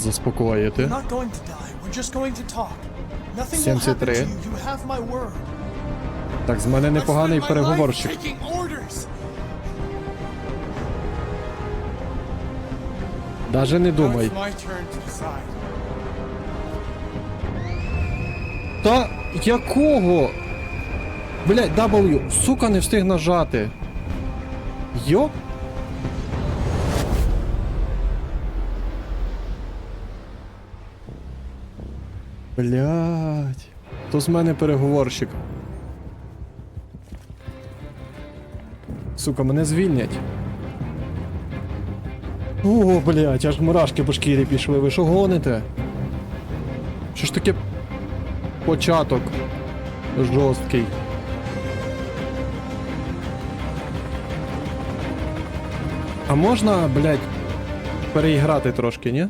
заспокоїти. We're not going to die. We're just going to talk. Nothing will 73. happen to you. You have my word. Так, з мене непоганий переговорщик. Даже не думай. Та якого? Блять, W, сука, не встиг нажати. Йо? Блять. То з мене переговорщик. Сука, мене звільнять. О, блять, аж мурашки по шкірі пішли. Ви що гоните? Що ж таке початок жорсткий. А можна, блядь, переіграти трошки, ні?